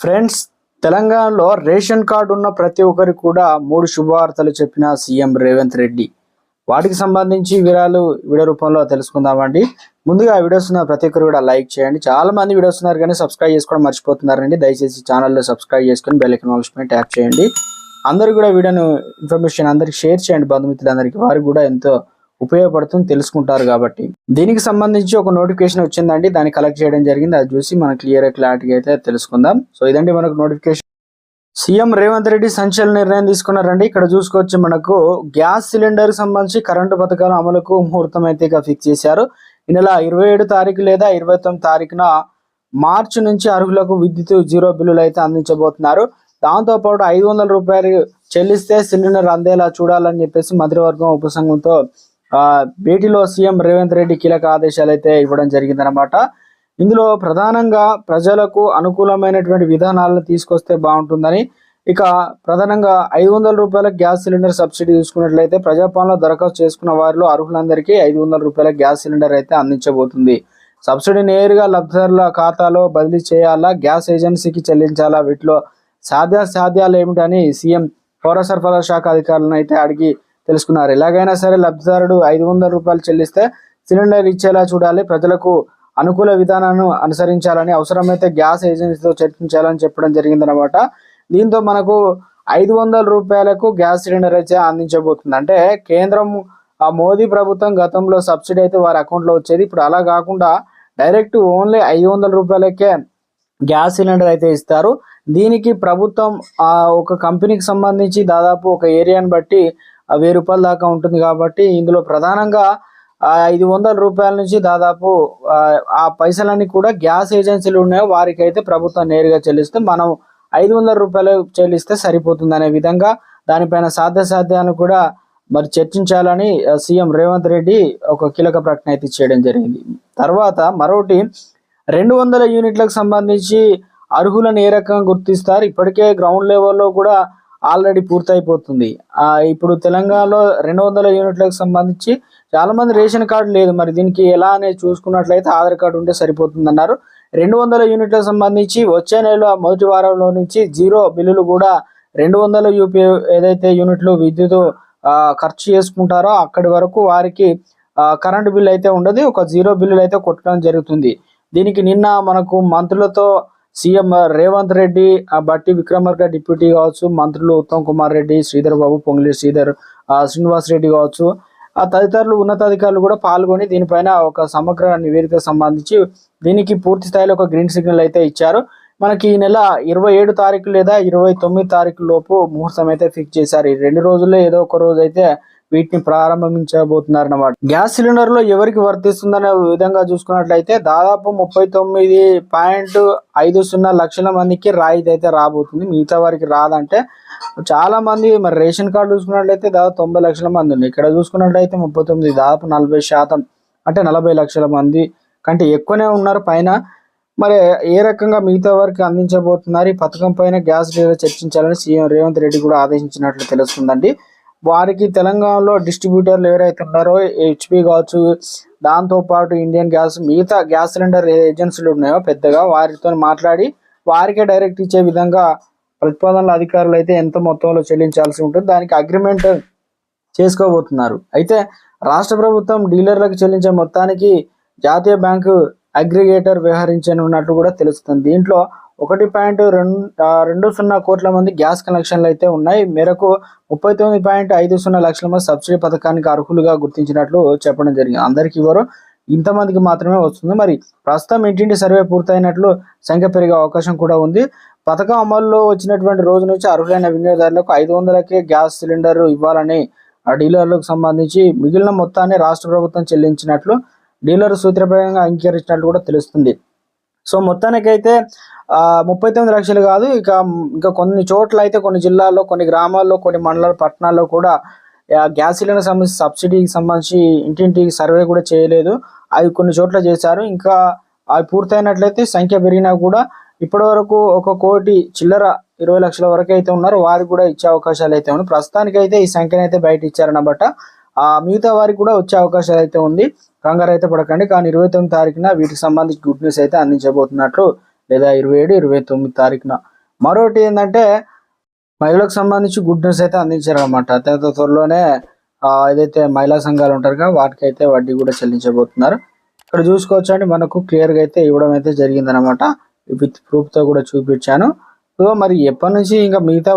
Friends తెలంగాణలో ration card ఉన్న ప్రతి ఒక్కరికి కూడా మూడు శుభవార్తలు చెప్పిన సీఎం రేవంత్ రెడ్డి. వాటికి సంబంధించి వివరాలు వీడియో రూపంలో తెలుసుకుందామండి. ముందుగా వీడియోస్ ఉన్న ప్రతి ఒక్కరు కూడా లైక్ చేయండి. చాలా మంది వీడియోస్ ఉన్నారు కానీ సబ్స్క్రైబ్ చేసుకోవడం మర్చిపోతున్నారండి. దయచేసి ఛానల్లో సబ్స్క్రైబ్ చేసుకొని బెల్ ఐకాన్ ట్యాప్ చేయండి. అందరూ కూడా వీడియోను ఇన్ఫర్మేషన్ అందరికి షేర్ చేయండి. బంధుమిత్రులందరికీ వారికి కూడా ఎంతో ఉపయోగపడుతుంది తెలుసుకుంటారు కాబట్టి. దీనికి సంబంధించి ఒక నోటిఫికేషన్ వచ్చిందండి. దాన్ని కలెక్ట్ చేయడం జరిగింది. అది చూసి మనం క్లియర్ క్లారిటీ అయితే తెలుసుకుందాం. సో ఇదండి మనకు నోటిఫికేషన్ సీఎం రేవంత్ రెడ్డి సంచలన నిర్ణయం తీసుకున్నారండి. ఇక్కడ చూసుకోవచ్చు మనకు గ్యాస్ సిలిండర్ సంబంధించి కరెంటు పథకాల అమలుకు ముహూర్తం అయితే ఇక ఫిక్స్ చేశారు. ఈ నెల ఇరవై ఏడు తారీఖు లేదా ఇరవై తొమ్మిది తారీఖున మార్చి నుంచి అర్హులకు విద్యుత్ జీరో బిల్లులు అయితే అందించబోతున్నారు. దాంతో పాటు ఐదు వందల రూపాయలు చెల్లిస్తే సిలిండర్ అందేలా చూడాలని చెప్పేసి మంత్రివర్గం ఉపసంఘంతో భేటీలో సీఎం రేవంత్ రెడ్డి కీలక ఆదేశాలు అయితే ఇవ్వడం జరిగిందనమాట ఇందులో ప్రధానంగా ప్రజలకు అనుకూలమైనటువంటి విధానాలను తీసుకొస్తే బాగుంటుందని ఇక ప్రధానంగా ఐదు వందల రూపాయల గ్యాస్ సిలిండర్ సబ్సిడీ తీసుకున్నట్లయితే ప్రజాపాలన దరఖాస్తు చేసుకున్న వారిలో అర్హులందరికీ ఐదు వందల రూపాయల గ్యాస్ సిలిండర్ అయితే అందించబోతుంది. సబ్సిడీ నేరుగా లబ్ధిదారుల ఖాతాలో బదిలీ చేయాలా గ్యాస్ ఏజెన్సీకి చెల్లించాలా వీటిలో సాధ్య సాధ్యాలు ఏమిటని సీఎం పౌర సరఫరా శాఖ అధికారులను అయితే అడిగి తెలుసుకున్నారు. ఎలాగైనా సరే లబ్ధిదారుడు ఐదు వందల రూపాయలు చెల్లిస్తే సిలిండర్ ఇచ్చేలా చూడాలి. ప్రజలకు అనుకూల విధానాన్ని అనుసరించాలని అవసరమైతే గ్యాస్ ఏజెన్సీతో చర్చించాలని చెప్పడం జరిగిందనమాట దీంతో మనకు ఐదు వందల రూపాయలకు గ్యాస్ సిలిండర్ అయితే అందించబోతుంది. అంటే కేంద్రం ఆ మోదీ ప్రభుత్వం గతంలో సబ్సిడీ అయితే వారి అకౌంట్లో వచ్చేది. ఇప్పుడు అలా కాకుండా డైరెక్ట్ ఓన్లీ ఐదు వందల రూపాయలకే గ్యాస్ సిలిండర్ అయితే ఇస్తారు. దీనికి ప్రభుత్వం ఆ ఒక కంపెనీకి సంబంధించి దాదాపు ఒక ఏరియాని బట్టి వెయ్యి రూపాయల దాకా ఉంటుంది కాబట్టి ఇందులో ప్రధానంగా ఐదు వందల రూపాయల నుంచి దాదాపు ఆ, పైసలన్నీ కూడా గ్యాస్ ఏజెన్సీలు ఉన్నాయో. వారికి అయితే ప్రభుత్వం నేరుగా చెల్లిస్తే మనం ఐదు వందల రూపాయలు చెల్లిస్తే సరిపోతుంది అనే విధంగా దానిపైన సాధ్యసాధ్యాలను కూడా మరి చర్చించాలని సీఎం రేవంత్ రెడ్డి ఒక కీలక ప్రకటన అయితే చేయడం జరిగింది. తర్వాత మరొకటి రెండు వందల యూనిట్లకు సంబంధించి అర్హులను ఏ రకంగా గుర్తిస్తారు? ఇప్పటికే గ్రౌండ్ లెవెల్లో కూడా ఆల్రెడీ పూర్తయిపోతుంది. ఇప్పుడు తెలంగాణలో రెండు వందల యూనిట్లకు సంబంధించి చాలా మంది రేషన్ కార్డు లేదు. మరి దీనికి ఎలా అనేది చూసుకున్నట్లయితే ఆధార్ కార్డు ఉంటే సరిపోతుంది అన్నారు రెండు వందల యూనిట్లకు సంబంధించి వచ్చే నెల మొదటి వారంలో నుంచి జీరో బిల్లులు కూడా రెండు వందల యూపీ ఏదైతే యూనిట్లు విద్యుత్ ఖర్చు చేసుకుంటారో అక్కడి వరకు వారికి కరెంటు బిల్లు అయితే ఉండదు. ఒక జీరో బిల్లులు అయితే కొట్టడం జరుగుతుంది. దీనికి నిన్న మనకు మంత్రులతో సీఎం రేవంత్ రెడ్డి ఆ బట్టి విక్రమార్క డిప్యూటీ కావచ్చు మంత్రులు ఉత్తమ్ కుమార్ రెడ్డి శ్రీధర్ బాబు పొంగిలి శ్రీధర్ ఆ, శ్రీనివాస్ రెడ్డి కావచ్చు. ఆ తదితరులు ఉన్నతాధికారులు కూడా పాల్గొని దీనిపైన ఒక సమగ్ర నివేదిక సంబంధించి దీనికి పూర్తి స్థాయిలో ఒక గ్రీన్ సిగ్నల్ అయితే ఇచ్చారు. మనకి ఈ నెల ఇరవై ఏడు తారీఖు లేదా ఇరవై తొమ్మిది తారీఖు లోపు ముహూర్తం అయితే ఫిక్స్ చేశారు. ఈ రెండు రోజుల్లో ఏదో ఒక రోజు అయితే వీటిని ప్రారంభించబోతున్నారు అన్నమాట గ్యాస్ సిలిండర్లో ఎవరికి వర్తిస్తుందనే విధంగా చూసుకున్నట్లయితే దాదాపు ముప్పై తొమ్మిది పాయింట్ ఐదు సున్నా లక్షల మందికి రాయితీ అయితే రాబోతుంది. మిగతా వారికి రాదంటే చాలా మంది మరి రేషన్ కార్డు చూసుకున్నట్లయితే దాదాపు తొంభై లక్షల మంది ఉంది ఇక్కడ చూసుకున్నట్లయితే ముప్పై తొమ్మిది దాదాపు నలభై శాతం అంటే నలభై లక్షల మంది కంటే ఎక్కువనే ఉన్నారు. పైన మరి ఏ రకంగా మిగతా వారికి అందించబోతున్నారు? ఈ పథకం పైన గ్యాస్ డీలర్ చర్చించాలని సీఎం రేవంత్ రెడ్డి కూడా ఆదేశించినట్లు తెలుస్తుందండి. వారికి తెలంగాణలో డిస్ట్రిబ్యూటర్లు ఎవరైతే ఉన్నారో హెచ్పి కావచ్చు దాంతోపాటు ఇండియన్ గ్యాస్ మిగతా గ్యాస్ సిలిండర్ ఏజెన్సీలు ఉన్నాయో పెద్దగా వారితో మాట్లాడి వారికే డైరెక్ట్ ఇచ్చే విధంగా ప్రతిపాదనల అధికారులు అయితే ఎంత మొత్తంలో చెల్లించాల్సి ఉంటుంది దానికి అగ్రిమెంట్ చేసుకోబోతున్నారు. అయితే రాష్ట్ర ప్రభుత్వం డీలర్లకు చెల్లించే మొత్తానికి జాతీయ బ్యాంకు అగ్రిగేటర్ వ్యవహరించనున్నట్లు కూడా తెలుస్తుంది. దీంట్లో ఒకటి పాయింట్ రెండు రెండు సున్నా కోట్ల మంది గ్యాస్ కనెక్షన్లు అయితే ఉన్నాయి. మేరకు ముప్పై తొమ్మిది పాయింట్ ఐదు సున్నా లక్షల మంది సబ్సిడీ పథకానికి అర్హులుగా గుర్తించినట్లు చెప్పడం జరిగింది. అందరికి ఇవ్వరు. ఇంతమందికి మాత్రమే వస్తుంది. మరి ప్రస్తుతం ఇంటింటి సర్వే పూర్తయినట్లు సంఖ్య పెరిగే అవకాశం కూడా ఉంది. పథకం అమల్లో వచ్చినటువంటి రోజు నుంచి అర్హులైన వినియోగదారులకు ఐదు వందలకే గ్యాస్ సిలిండర్ ఇవ్వాలని ఆ డీలర్లకు సంబంధించి మిగిలిన మొత్తాన్ని రాష్ట్ర ప్రభుత్వం చెల్లించినట్లు డీలర్ సూత్రప్రాయంగా అంగీకరించినట్లు కూడా తెలుస్తుంది. సో మొత్తానికైతే ముప్పై తొమ్మిది లక్షలు కాదు ఇక ఇంకా కొన్ని చోట్ల అయితే కొన్ని జిల్లాల్లో కొన్ని గ్రామాల్లో కొన్ని మండలాలు పట్టణాల్లో కూడా గ్యాస్ సిలిండర్ సంబంధించి సబ్సిడీకి సంబంధించి ఇంటింటికి సర్వే కూడా చేయలేదు. అవి కొన్ని చోట్ల చేశారు. ఇంకా అవి పూర్తయినట్లయితే సంఖ్య పెరిగినా కూడా ఇప్పటి వరకు ఒక కోటి చిల్లర ఇరవై లక్షల వరకు అయితే ఉన్నారు. వారికి కూడా ఇచ్చే అవకాశాలు అయితే ఉన్నాయి. ప్రస్తుతానికి అయితే ఈ సంఖ్యను అయితే బయట ఇచ్చారనమాట ఆ మిగతా వారికి కూడా వచ్చే అవకాశాలు అయితే ఉంది. కంగారు అయితే పడకండి కానీ ఇరవై తొమ్మిది తారీఖున వీటికి సంబంధించి గుడ్ న్యూస్ అయితే అందించబోతున్నట్లు లేదా ఇరవై ఏడు ఇరవై తొమ్మిది తారీఖున. మరొకటి ఏంటంటే మహిళలకు సంబంధించి గుడ్ న్యూస్ అయితే అందించారు అనమాట అత్యంత త్వరలోనే ఏదైతే మహిళా సంఘాలు ఉంటారు వాటికైతే వాటికి అయితే వడ్డీ కూడా చెల్లించబోతున్నారు. ఇక్కడ చూసుకోవచ్చు అండి మనకు క్లియర్గా అయితే ఇవ్వడం అయితే జరిగిందనమాట విత్ ప్రూఫ్తో కూడా చూపించాను. సో మరి ఎప్పటి నుంచి ఇంకా మిగతా